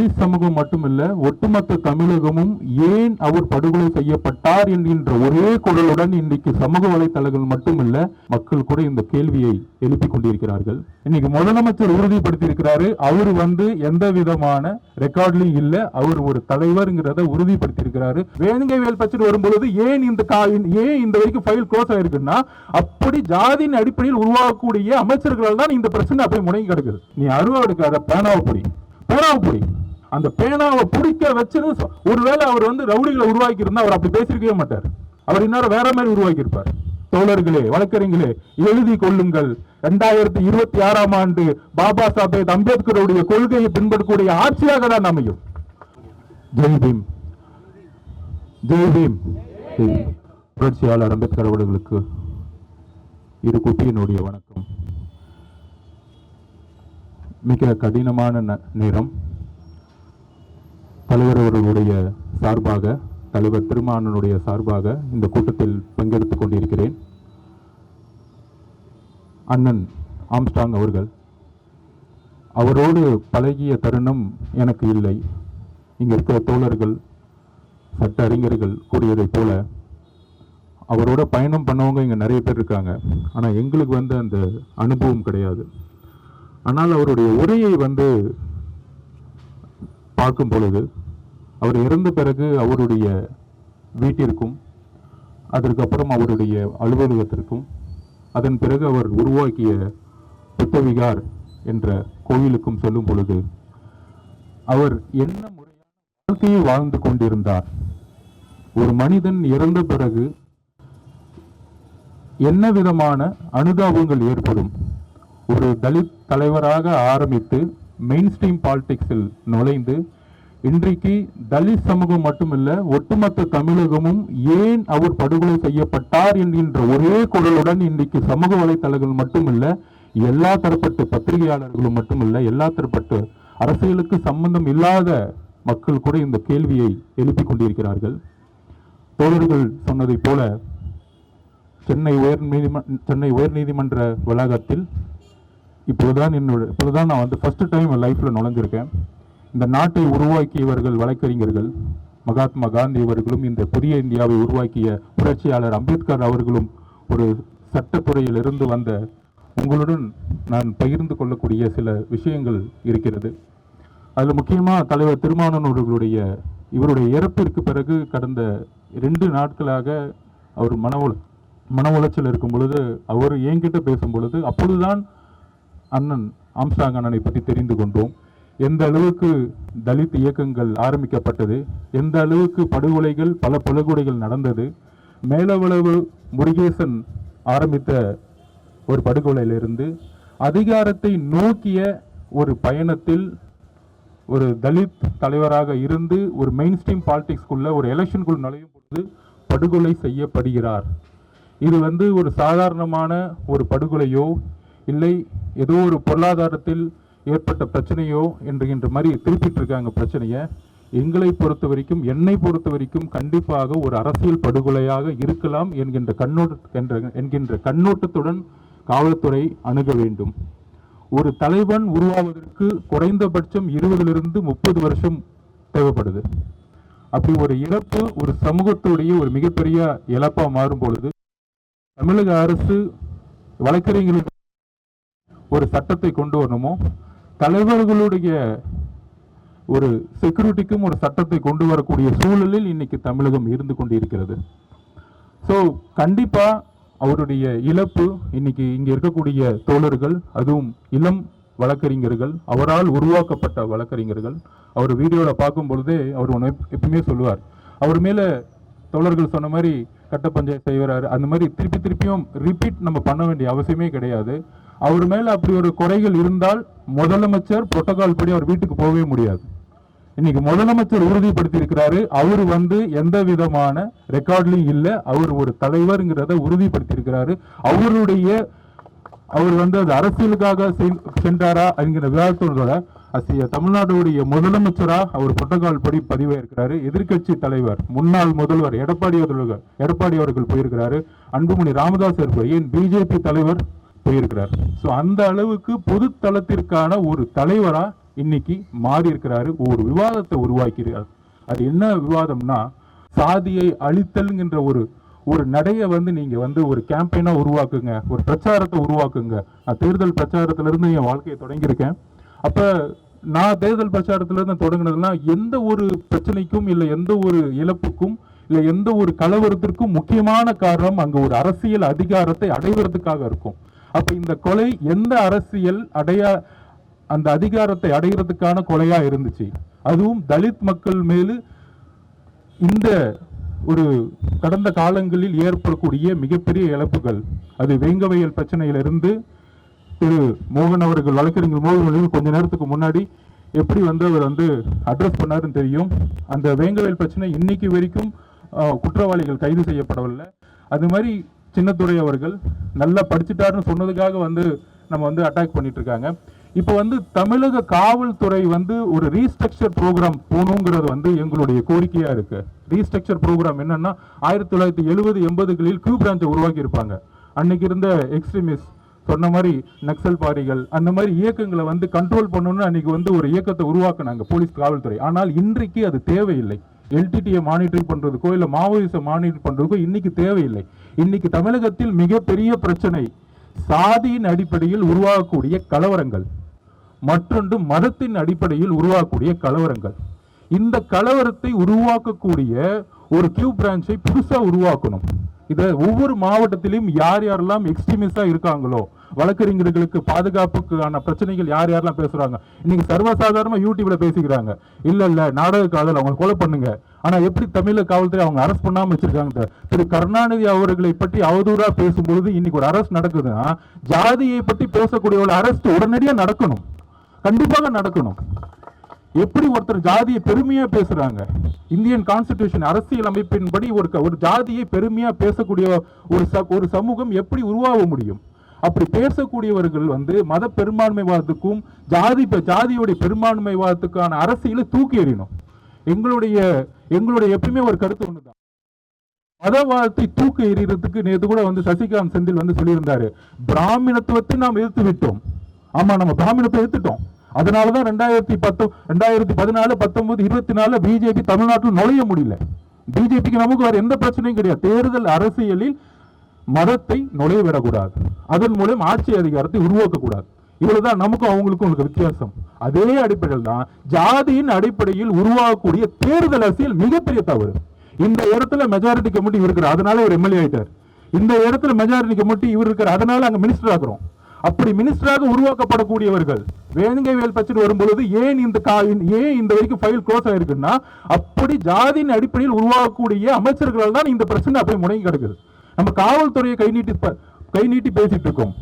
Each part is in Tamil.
தலித் சமூகம் மட்டுமல்ல ஒட்டுமொத்த தமிழகமும் ஏன் அவர் படுகொலை செய்யப்பட்டார் என்கின்ற ஒரே குரலுடன் இன்னைக்கு சமூக வலைத்தளங்கள் மட்டுமல்ல மக்கள் கூட இந்த கேள்வியை எழுப்பி கொண்டிருக்கிறார்கள். இன்னைக்கு முதலமைச்சர் உறுதிப்படுத்தியிருக்கிறாரு. அவர் வந்து எந்த விதமான ரெக்கார்ட்லயும் இல்ல அவர் ஒரு தலைவர்ங்கிறத உறுதிப்படுத்தியிருக்கிறாரு. வேணுங்கவேல் பிரச்சனை வரும்பொழுது ஏன் இந்த ஏன் இந்த வரைக்கும் ஃபைல் க்ளோஸ் ஆயிருக்குன்னா அப்படி ஜாதியின் அடிப்படையில் உருவாக்கக்கூடிய அமைச்சர்களால் தான் இந்த பிரச்சனை அப்படியே முடங்கி கிடக்குது. நீ அருவா எடுக்காத பேனாவை பொடி பேனாவை பொடி. அந்த பேனாவை பிடிக்க வச்சது ஒருவேளை அவர் வந்து ரவுடிகளை உருவாக்கி இருந்தா அவர் அப்படி பேசியிருக்கவே மாட்டார். அவர் இன்னொரு வேற மாதிரி உருவாக்கி இருப்பார் தோழர்களே வழக்கறிஞர்களே எழுதி கொள்ளுங்கள். ரெண்டாயிரத்தி இருபத்தி ஆறாம் ஆண்டு பாபா சாஹேப் அம்பேத்கருடைய கொள்கையை பின்பற்றக்கூடிய ஆட்சியாக தான் அமையும். ஜெய் பீம். ஜெய் பீம். புரட்சியாளர் அம்பேத்கர் அவர்களுக்கு இரு குட்டியினுடைய வணக்கம். மிக கடினமான ந- நேரம். தலைவர் அவர்களுடைய சார்பாக தலைவர் திருமானனுடைய சார்பாக இந்த கூட்டத்தில் பங்கெடுத்துக் கொண்டிருக்கிறேன். அண்ணன் ஆம்ஸ்டாங் அவர்கள் அவரோடு பழகிய தருணம் எனக்கு இல்லை. இங்கே இருக்கிற தோழர்கள் சட்ட அறிஞர்கள் கூறியதைப் போல அவரோட பயணம் பண்ணவங்க இங்கே நிறைய பேர் இருக்காங்க. ஆனால் எங்களுக்கு வந்து அந்த அனுபவம் கிடையாது. ஆனால் அவருடைய உரையை வந்து பார்க்கும் பொழுது அவர் இறந்த பிறகு அவருடைய வீட்டிற்கும் அதற்கப்புறம் அவருடைய அலுவலகத்திற்கும் அதன் பிறகு அவர் உருவாக்கிய புத்தவிகார் என்ற கோவிலுக்கும் செல்லும் பொழுது அவர் என்ன முறையான வாழ்க்கையை வாழ்ந்து கொண்டிருந்தார்? ஒரு மனிதன் இறந்த பிறகு என்ன விதமான அனுதாபங்கள் ஏற்படும்? ஒரு தலித் தலைவராக ஆரம்பித்து மெயின் ஸ்ட்ரீம் பாலிடிக்ஸில் நுழைந்து இன்றைக்கு தலித் சமூகம் மட்டுமல்ல ஒட்டுமொத்த தமிழகமும் ஏன் அவர் படுகொலை செய்யப்பட்டார் என்கின்ற ஒரே குரலுடன் இன்றைக்கு சமூக வலைத்தளங்கள் மட்டுமல்ல எல்லா தரப்பட்ட பத்திரிகையாளர்களும் மட்டுமல்ல எல்லா தரப்பட்ட அரசியலுக்கு சம்பந்தம் இல்லாத மக்கள் கூட இந்த கேள்வியை எழுப்பி கொண்டிருக்கிறார்கள். தோழர்கள் சொன்னதைப் போல சென்னை உயர் நீதிமன்ற சென்னை உயர் நீதிமன்ற வளாகத்தில் இப்போதுதான் என்னோட இப்போதுதான் நான் வந்து ஃபர்ஸ்ட் டைம் லைஃப்பில் நுழைஞ்சிருக்கேன். இந்த நாட்டை உருவாக்கியவர்கள் வழக்கறிஞர்கள் மகாத்மா காந்தி அவர்களும் இந்த புதிய இந்தியாவை உருவாக்கிய புரட்சியாளர் அம்பேத்கர் அவர்களும் ஒரு சட்டத்துறையில் இருந்து வந்த உங்களுடன் நான் பகிர்ந்து கொள்ளக்கூடிய சில விஷயங்கள் இருக்கிறது. அதில் முக்கியமாக தலைவர் திருமானன் அவர்களுடைய இவருடைய இறப்பிற்கு பிறகு கடந்த ரெண்டு நாட்களாக அவர் மன உள- மன உளைச்சல் இருக்கும் பொழுது அவர் என்கிட்ட பேசும் பொழுது அப்பொழுதுதான் அண்ணன் ஆம்சாங் அண்ணனை பற்றி தெரிந்து கொண்டோம். எந்த அளவுக்கு தலித் இயக்கங்கள் ஆரம்பிக்கப்பட்டது எந்த அளவுக்கு படுகொலைகள் பல படுகொலைகள் நடந்தது மேலவளவு முருகேசன் ஆரம்பித்த ஒரு படுகொலையிலிருந்து அதிகாரத்தை நோக்கிய ஒரு பயணத்தில் ஒரு தலித் தலைவராக இருந்து ஒரு மெயின் ஸ்ட்ரீம் பாலிடிக்ஸ்குள்ள ஒரு எலெக்ஷனுக்குள் நுழையும் பொழுது படுகொலை செய்யப்படுகிறார். இது வந்து ஒரு சாதாரணமான ஒரு படுகொலையோ இல்லை ஏதோ ஒரு பொருளாதாரத்தில் ஏற்பட்ட பிரச்சனையோ என்கின்ற மாதிரி திருப்பிட்டு இருக்காங்க பிரச்சனையை எங்களை பொறுத்த வரைக்கும் என்னை பொறுத்த வரைக்கும் கண்டிப்பாக ஒரு அரசியல் படுகொலையாக இருக்கலாம் என்கின்ற கண்ணோட்ட என்ற என்கின்ற கண்ணோட்டத்துடன் காவல்துறை அணுக வேண்டும். ஒரு தலைவன் உருவாவதற்கு குறைந்தபட்சம் இருபதிலிருந்து முப்பது வருஷம் தேவைப்படுது. அப்படி ஒரு இழப்பு ஒரு சமூகத்துடைய ஒரு மிகப்பெரிய இழப்பா மாறும் பொழுது தமிழக அரசு வழக்கறிஞர்களுக்கு ஒரு சட்டத்தை கொண்டு வரணுமோ? தலைவர்களுடைய ஒரு செக்யூரிட்டிக்கும் ஒரு சட்டத்தை கொண்டு வரக்கூடிய சூழலில் இன்னைக்கு தமிழகம் இருந்து கொண்டிருக்கிறது. ஸோ கண்டிப்பாக அவருடைய இழப்பு இன்னைக்கு இங்கே இருக்கக்கூடிய தோழர்கள் அதுவும் இளம் வழக்கறிஞர்கள் அவரால் உருவாக்கப்பட்ட வழக்கறிஞர்கள் அவர் வீடியோவில் பார்க்கும் பொழுதே அவர் ஒன்று எப்பவுமே சொல்லுவார். அவர் மேலே தோழர்கள் சொன்ன மாதிரி கட்ட பஞ்சாயத்து செய்வார் அந்த மாதிரி திருப்பி திருப்பியும் ரிப்பீட் நம்ம பண்ண வேண்டிய அவசியமே கிடையாது. அவர் மேல அப்படி ஒரு குறைகள் இருந்தால் முதலமைச்சர் புரோட்டோகால் படி அவர் வீட்டுக்கு போகவே முடியாது. இன்னைக்கு முதலமைச்சர் உறுதிப்படுத்தியிருக்கிறாரு. அவர் வந்து எந்த விதமான ரெக்கார்ட்லையும் இல்லை. அவர் ஒரு தலைவர்ங்கிறத உறுதிப்படுத்தியிருக்கிறாரு. அவருடைய அவர் வந்து அது அரசியலுக்காக சென்றாரா என்கிற விவாதத்தோட அசிய தமிழ்நாடுடைய முதலமைச்சரா அவர் புட்டகால் படி பதிவாயிருக்கிறாரு எதிர்க்கட்சி தலைவர் முன்னாள் முதல்வர் எடப்பாடி அவர்கள் எடப்பாடி அவர்கள் போயிருக்கிறாரு. அன்புமணி ராமதாஸ் இருப்பார் ஏன் பிஜேபி தலைவர் போயிருக்கிறார்? ஸோ அந்த அளவுக்கு பொது தளத்திற்கான ஒரு தலைவரா இன்னைக்கு மாறி இருக்கிறாரு ஒரு விவாதத்தை உருவாக்கிறார் அது என்ன விவாதம்னா சாதியை அழித்தல்ங்கிற ஒரு ஒரு நடையை வந்து நீங்கள் வந்து ஒரு கேம்பெயினாக உருவாக்குங்க ஒரு பிரச்சாரத்தை உருவாக்குங்க. நான் தேர்தல் பிரச்சாரத்திலேருந்து என் வாழ்க்கையை தொடங்கியிருக்கேன். அப்போ நான் தேர்தல் பிரச்சாரத்திலேருந்து தொடங்கினதுனா தொடங்கினதுலாம் எந்த ஒரு பிரச்சனைக்கும் இல்லை எந்த ஒரு இழப்புக்கும் இல்லை எந்த ஒரு கலவரத்திற்கும் முக்கியமான காரணம் அங்கே ஒரு அரசியல் அதிகாரத்தை அடைவதற்காக இருக்கும். அப்போ இந்த கொலை எந்த அரசியல் அடைய அந்த அதிகாரத்தை அடைகிறதுக்கான கொலையாக இருந்துச்சு? அதுவும் தலித் மக்கள் மேலு இந்த ஒரு கடந்த காலங்களில் ஏற்படக்கூடிய மிகப்பெரிய இழப்புகள். அது வேங்கவயல் பிரச்சனையிலிருந்து திரு மோகன் அவர்கள் வழக்கறிஞர் மோகன் அவர்கள் கொஞ்ச நேரத்துக்கு முன்னாடி எப்படி வந்து அவர் வந்து அட்ரஸ் பண்ணாருன்னு தெரியும். அந்த வேங்கவையல் பிரச்சனை இன்னைக்கு வரைக்கும் குற்றவாளிகள் கைது செய்யப்படவில்லை. அது மாதிரி சின்னத்துறை அவர்கள் நல்லா படிச்சுட்டாருன்னு சொன்னதுக்காக வந்து நம்ம வந்து அட்டாக் பண்ணிட்டு இருக்காங்க இப்போ வந்து தமிழக காவல்துறை வந்து ஒரு ரீஸ்ட்ரக்சர் ப்ரோக்ராம் போகணுங்கிறது வந்து எங்களுடைய கோரிக்கையாக இருக்குது ரீஸ்ட்ரக்சர் ப்ரோக்ராம் என்னன்னா ஆயிரத்தி தொள்ளாயிரத்தி எழுபது எண்பதுகளில் கியூ பிரான்ச்சை உருவாக்கி இருப்பாங்க அன்னைக்கு இருந்த எக்ஸ்ட்ரீமிஸ்ட் சொன்ன மாதிரி நக்சல் பாரிகள் அந்த மாதிரி இயக்கங்களை வந்து கண்ட்ரோல் பண்ணணும்னு அன்னைக்கு வந்து ஒரு இயக்கத்தை உருவாக்குனாங்க போலீஸ் காவல்துறை. ஆனால் இன்றைக்கு அது தேவையில்லை. எல்டிடியை மானிட்டர் பண்ணுறதுக்கோ இல்லை மாவோயிச மானிட்டர் பண்ணுறதுக்கோ இன்னைக்கு தேவையில்லை. இன்னைக்கு தமிழகத்தில் மிகப்பெரிய பிரச்சனை சாதியின் அடிப்படையில் உருவாகக்கூடிய கலவரங்கள் மற்றொன்று மதத்தின் அடிப்படையில் உருவாகக்கூடிய கலவரங்கள். இந்த கலவரத்தை உருவாக்கக்கூடிய ஒரு கியூ பிரான்ச்சை புதுசாக உருவாக்கணும். இதை ஒவ்வொரு மாவட்டத்திலையும் யார் யாரெல்லாம் எக்ஸ்ட்ரீமிஸ்டாக இருக்காங்களோ வழக்கறிஞர்களுக்கு பாதுகாப்புக்கான பிரச்சனைகள் யார் யாரெல்லாம் பேசுகிறாங்க இன்னைக்கு சர்வசாதாரணமாக யூடியூப்பில் பேசிக்கிறாங்க. இல்லை இல்லை நாடக காதல் அவங்க கொலை பண்ணுங்க. ஆனால் எப்படி தமிழக காவல்துறை அவங்க அரெஸ்ட் பண்ணாமல் வச்சிருக்காங்க திரு கருணாநிதி அவர்களை பற்றி அவதூறாக பேசும்பொழுது இன்னைக்கு ஒரு அரெஸ்ட் நடக்குதுன்னா ஜாதியை பற்றி பேசக்கூடிய ஒரு அரெஸ்ட் உடனடியாக நடக்கணும். கண்டிப்பாக நடக்கணும். எப்படி ஒருத்தர் ஜாதியை பெருமையா பேசுறாங்க? இந்தியன் கான்ஸ்டிடியூஷன் அரசியல் அமைப்பின்படி ஒரு ஒரு ஜாதியை பெருமையா பேசக்கூடிய ஒரு ஒரு சமூகம் எப்படி உருவாக முடியும்? அப்படி பேசக்கூடியவர்கள் வந்து மத பெரும்பான்மைவாதத்துக்கும் ஜாதி பெ- ஜாதியுடைய பெரும்பான்மைவாதத்துக்கான அரசியலை தூக்கி எறியணும். எங்களுடைய எங்களுடைய எப்பயுமே ஒரு கருத்து ஒண்ணுதான். மதவாதத்தை தூக்கி எறிகிறதுக்கு நேற்று கூட வந்து சசிகாந்த் செந்தில் வந்து சொல்லியிருந்தாரு. பிராமணத்துவத்தை நாம் எதிர்த்து விட்டோம். ஆமா நம்ம பிராமணத்தை எதிர்த்துட்டோம். அதனால தான் ரெண்டாயிரத்தி பத்து ரெண்டாயிரத்தி பதினாலு பத்தொன்பது இருபத்தி நாலு பிஜேபி தமிழ்நாட்டில் நுழைய முடியல. பிஜேபிக்கு நமக்கு வேறு எந்த பிரச்சனையும் கிடையாது. தேர்தல் அரசியலில் மதத்தை நுழைய விடக்கூடாது. அதன் மூலம் ஆட்சி அதிகாரத்தை உருவாக்கக்கூடாது. இவ்வளவுதான் நமக்கும் அவங்களுக்கும் உங்களுக்கு வித்தியாசம். அதே அடிப்படையில் தான் ஜாதியின் அடிப்படையில் உருவாகக்கூடிய தேர்தல் அரசியல் மிகப்பெரிய தவறு. இந்த இடத்துல மெஜாரிட்டி கமிட்டி இவர் இருக்கிறார். அதனால இவர் எம்எல்ஏ ஆயிட்டார். இந்த இடத்துல மெஜாரிட்டி கமிட்டி இவர் இருக்கிறார். அதனால அங்க மினிஸ்டர் ஆகிறோம் அப்படி மினிஸ்டராக உருவாக்கப்படக்கூடியவர்கள் வேணுங்கவேல் பிரச்சனை வரும்பொழுது ஏன் இந்த கா- ஏன் இந்த வரைக்கும் ஃபைல் க்ளோஸ் ஆயிருக்குன்னா அப்படி ஜாதியின் அடிப்படையில் உருவாகக்கூடிய அமைச்சர்களால் தான் இந்த பிரச்சனை அப்படியே முடங்கி கிடக்குது. நம்ம காவல்துறையை கை நீட்டி கை நீட்டி பேசிட்டு இருக்கோம்.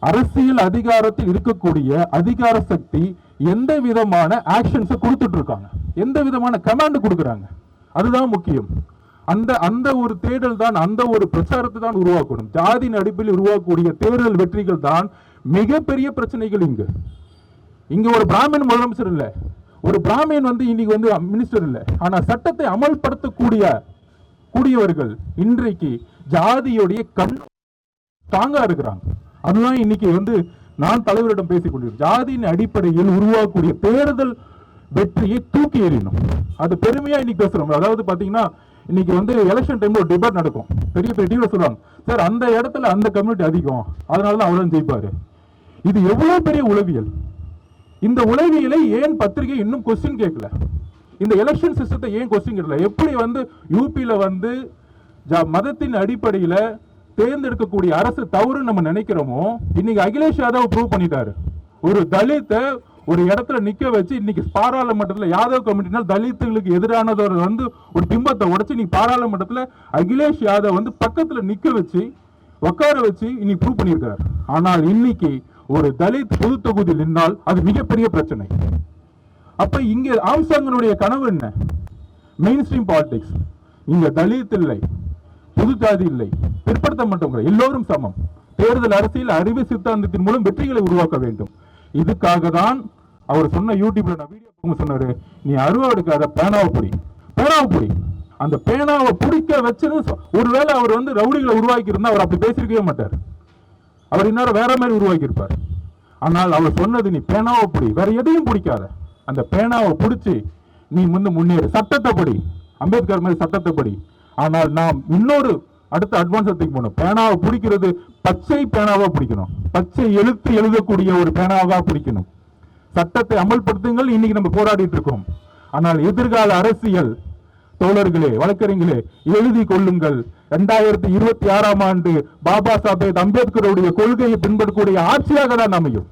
அரசியல் அதிகாரத்தில் இருக்கக்கூடிய அதிகார சக்தி எந்த விதமான ஆக்ஷன்ஸை கொடுத்துட்டு இருக்காங்க? எந்த விதமான கமாண்ட் கொடுக்குறாங்க? அதுதான் முக்கியம். அந்த அந்த ஒரு தேடல் தான் அந்த ஒரு பிரச்சாரத்தை தான் உருவாக்கணும். ஜாதியின் அடிப்படையில் உருவாக்கக்கூடிய தேர்தல் வெற்றிகள் தான் மிகப்பெரிய பிரச்சனைகள் இங்கு. இங்க ஒரு பிராமின் முதலமைச்சர் இல்ல. ஒரு பிராமின் வந்து இன்னைக்கு வந்து மினிஸ்டர் இல்ல. ஆனா சட்டத்தை அமல்படுத்தக்கூடிய கூடியவர்கள் இன்றைக்கு ஜாதியுடைய கண் ஸ்ட்ராங்கா இருக்கிறாங்க அதுதான் இன்னைக்கு வந்து நான் தலைவரிடம் பேசிக் கொண்டிருக்கேன் ஜாதியின் அடிப்படையில் உருவாக்கக்கூடிய தேர்தல் வெற்றியை தூக்கி எறியணும். அது பெருமையா இன்னைக்கு பேசுறோம். அதாவது பாத்தீங்கன்னா இன்னைக்கு வந்து எலெக்ஷன் டைம்ல ஒரு டிபேட் நடக்கும். பெரிய பெரிய டிவில சொல்லுவாங்க சார் அந்த இடத்துல அந்த கம்யூனிட்டி அதிகம். அதனால தான் அவ்வளவு ஜெயிப்பாரு. இது எவ்வளவு பெரிய உளவியல்? இந்த உளவியலை ஏன் பத்திரிகை இன்னும் கொஸ்டின் கேட்கல? இந்த எலெக்ஷன் சிஸ்டத்தை ஏன் கொஸ்டின் கேட்கல? எப்படி வந்து யூபியில் வந்து ஜ- மதத்தின் அடிப்படையில் தேர்ந்தெடுக்கக்கூடிய அரசு தவறுன்னு நம்ம நினைக்கிறோமோ இன்னைக்கு அகிலேஷ் யாதவ் ப்ரூவ் பண்ணிட்டாரு. ஒரு தலித்தை ஒரு இடத்துல நிக்க வச்சு இன்னைக்கு பாராளுமன்றத்தில் யாதவ் கமிட்டினால் தலித்துகளுக்கு எதிரானதோர் வந்து ஒரு பிம்பத்தை உடச்சு இன்னைக்கு பாராளுமன்றத்தில் அகிலேஷ் யாதவ் வந்து பக்கத்தில் நிக்க வச்சு உட்கார வச்சு இன்னைக்கு ப்ரூவ் பண்ணியிருக்காரு. ஆனால் இன்னைக்கு ஒரு தலித் பொது தொகுதியில் நின்னால் அது மிகப்பெரிய பிரச்சனை. அப்ப இங்க ஆம்சாங்கனுடைய கனவு என்ன? மெயின் ஸ்ட்ரீம் பாலிடிக்ஸ் இங்க தலித் இல்லை புது ஜாதி இல்லை பிற்படுத்தப்பட்டவங்க எல்லோரும் சமம். தேர்தல் அரசியல் அறிவு சித்தாந்தத்தின் மூலம் வெற்றிகளை உருவாக்க வேண்டும். இதுக்காக தான் அவர் சொன்ன யூடியூப்ல நான் வீடியோ சொன்னாரு. நீ அருவா எடுக்காத பேனாவை புடி பேனாவை புடி. அந்த பேனாவை பிடிக்க வச்சது ஒருவேளை அவர் வந்து ரவுடிகளை உருவாக்கி இருந்தா அவர் அப்படி பேசியிருக்கவே மாட்டார். அவர் இன்னொரு வேற மாதிரி உருவாக்கியிருப்பார். ஆனால் அவர் சொன்னது நீ பேனாவை பிடி வேற எதையும் பிடிக்காத. அந்த பேனாவை பிடிச்சி நீ வந்து முன்னேறு. சட்டத்தை படி. அம்பேத்கர் மாதிரி சட்டத்தை படி. ஆனால் நாம் இன்னொரு அடுத்த அட்வான்ஸ் தூக்கி போகணும். பேனாவை பிடிக்கிறது பச்சை பேனாவாக பிடிக்கணும். பச்சை எழுத்து எழுதக்கூடிய ஒரு பேனாவாக பிடிக்கணும். சட்டத்தை அமல்படுத்துங்கள். இன்னைக்கு நம்ம போராடிட்டு இருக்கோம். ஆனால் எதிர்கால அரசியல் தோழர்களே வழக்கறிஞர்களே எழுதி கொள்ளுங்கள். இரண்டாயிரத்தி இருபத்தி ஆறாம் ஆண்டு பாபா சாஹேப் அம்பேத்கருடைய கொள்கையை பின்பற்றக்கூடிய ஆட்சியாக தான் அமையும்.